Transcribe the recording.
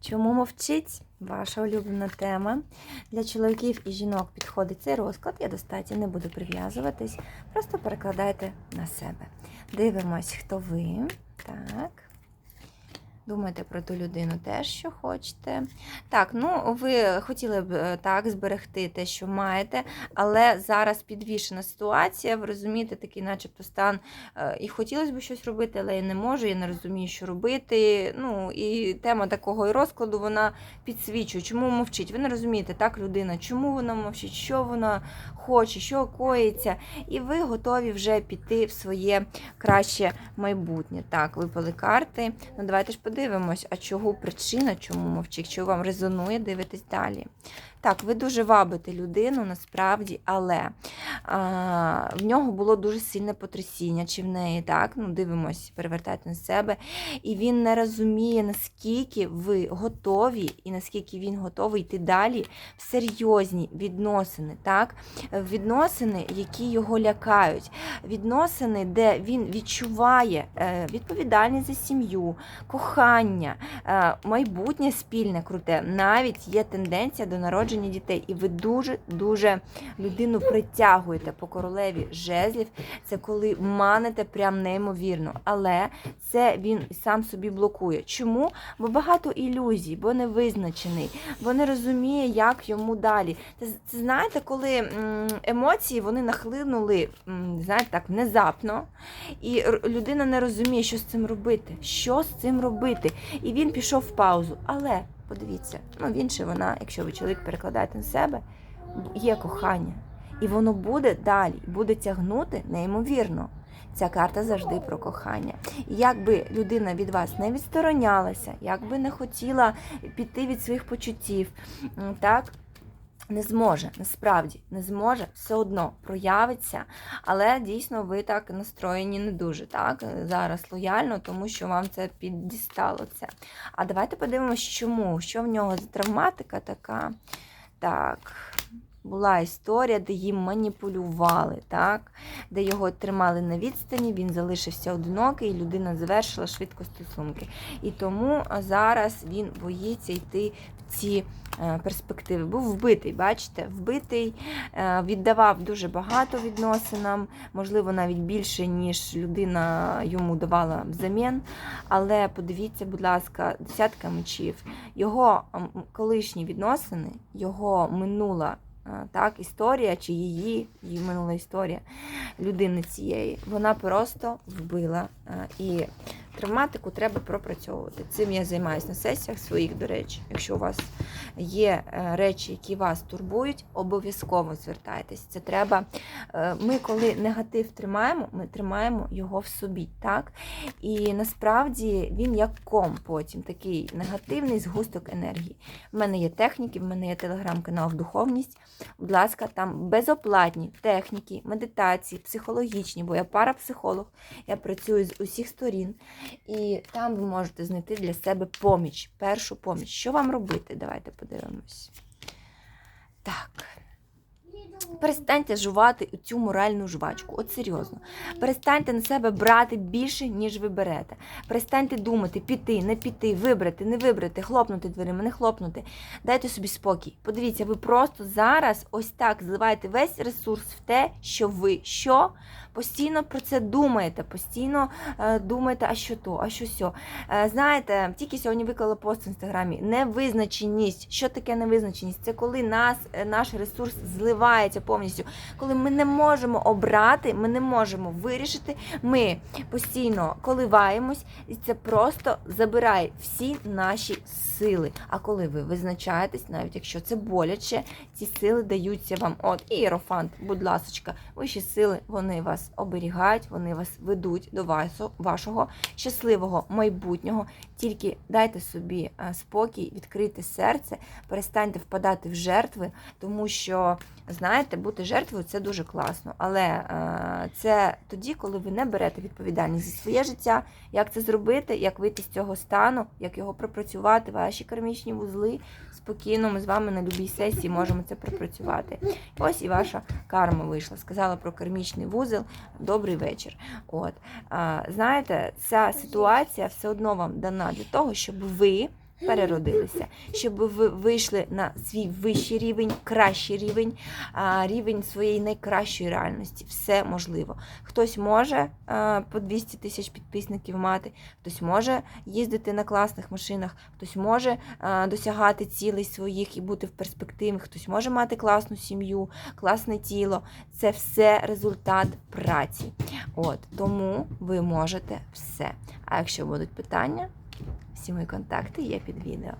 Чому мовчить? Ваша улюблена тема. Для чоловіків і жінок підходить цей розклад. Я достатньо не буду прив'язуватись. Просто перекладайте на себе. Дивимось, хто ви. Так. Думайте про ту людину теж, що хочете. Так, ну ви хотіли б е, так зберегти те, що маєте, але зараз підвішена ситуація, ви розумієте, такий, начебто, стан. е, І хотілося б щось робити, але я не можу, я не розумію, що робити. Ну і тема такого і розкладу вона підсвічує. Чому мовчить? Ви не розумієте, так, людина, чому вона мовчить, що вона хоче, що коїться, і ви готові вже піти в своє краще майбутнє. Так, випали карти. Ну, давайте ж подивимось, а чого причина, чому мовчить, що вам резонує, дивитесь далі. Так, ви дуже вабите людину насправді, але а, в нього було дуже сильне потрясіння, чи в неї так. Ну, дивимось, перевертайте на себе. І він не розуміє, наскільки ви готові, і наскільки він готовий йти далі в серйозні відносини, так? Відносини, які його лякають, відносини, де він відчуває е, відповідальність за сім'ю, кохання, е, майбутнє спільне круте. Навіть є тенденція до народження дітей, і ви дуже-дуже людину притягуєте по королеві жезлів. Це коли маните прям неймовірно. Але це він сам собі блокує. Чому? Бо багато ілюзій, бо не визначений, бо не розуміє, як йому далі. Це, це знаєте, коли емоції вони нахлинули, знаєте, так, внезапно, і людина не розуміє, що з цим робити. Що з цим робити? І він пішов в паузу. Але подивіться, ну він чи вона, якщо ви чоловік перекладаєте на себе, є кохання. І воно буде далі, буде тягнути неймовірно. Ця карта завжди про кохання. І якби людина від вас не відсторонялася, як би не хотіла піти від своїх почуттів, так. Не зможе, насправді не зможе, все одно проявиться, але дійсно ви так настроєні не дуже так зараз лояльно, тому що вам це піддістало це. А давайте подивимось, чому, що в нього за травматика така. Так, була історія, де їм маніпулювали, так? де його тримали на відстані, він залишився одинокий, і людина завершила швидко стосунки. І тому зараз він боїться йти в ці е, перспективи. Був вбитий, бачите, вбитий, е, віддавав дуже багато відносинам, можливо, навіть більше, ніж людина йому давала взамін. Але подивіться, будь ласка, десятка мечів. Його колишні відносини, його минула так, історія, чи її, її минула історія людини цієї, вона просто вбила. е, І травматику треба пропрацьовувати. Цим я займаюся на сесіях своїх, до речі. Якщо у вас є е, речі, які вас турбують, обов'язково звертайтесь. Це треба. е, Ми, коли негатив тримаємо, ми тримаємо його в собі. так? І насправді він як ком потім, такий негативний згусток енергії. В мене є техніки, в мене є телеграм-канал духовність. Будь ласка, там безоплатні техніки, медитації, психологічні, бо я парапсихолог, я працюю з усіх сторін. І там ви можете знайти для себе поміч, першу поміч. Що вам робити? Давайте подивимось. Так. Перестаньте жувати цю моральну жвачку. От серйозно. Перестаньте на себе брати більше, ніж ви берете. Перестаньте думати, піти, не піти, вибрати, не вибрати, хлопнути дверима, не хлопнути. Дайте собі спокій. Подивіться, ви просто зараз ось так зливаєте весь ресурс в те, що ви що постійно про це думаєте, постійно е, думаєте, а що то, а що сьо. Е, знаєте, тільки сьогодні виклала пост в інстаграмі. Невизначеність. Що таке невизначеність? Це коли нас, е, наш ресурс зливається повністю. Коли ми не можемо обрати, ми не можемо вирішити, ми постійно коливаємось, і це просто забирає всі наші сили. А коли ви визначаєтесь, навіть якщо це боляче, ці сили даються вам. От ієрофант, будь ласочка, вищі сили, вони вас оберігають, вони вас ведуть до вас- вашого щасливого майбутнього. Тільки дайте собі е, спокій, відкрийте серце, перестаньте впадати в жертви, тому що знаєте, бути жертвою це дуже класно. Але е, це тоді, коли ви не берете відповідальність за своє життя, як це зробити, як вийти з цього стану, як його пропрацювати, ваші кармічні вузли. Спокійно, ми з вами на любій сесії можемо це пропрацювати. Ось і ваша карма вийшла. Сказала про кармічний вузол. Добрий вечір. От а, знаєте, ця ситуація все одно вам дана для того, щоб ви переродилися, щоб ви вийшли на свій вищий рівень, кращий рівень, рівень своєї найкращої реальності. Все можливо. Хтось може по 200 тисяч підписників мати, хтось може їздити на класних машинах, хтось може досягати цілей своїх і бути в перспективі, хтось може мати класну сім'ю, класне тіло. Це все результат праці. От тому ви можете все. А якщо будуть питання, всі мої контакти є під відео.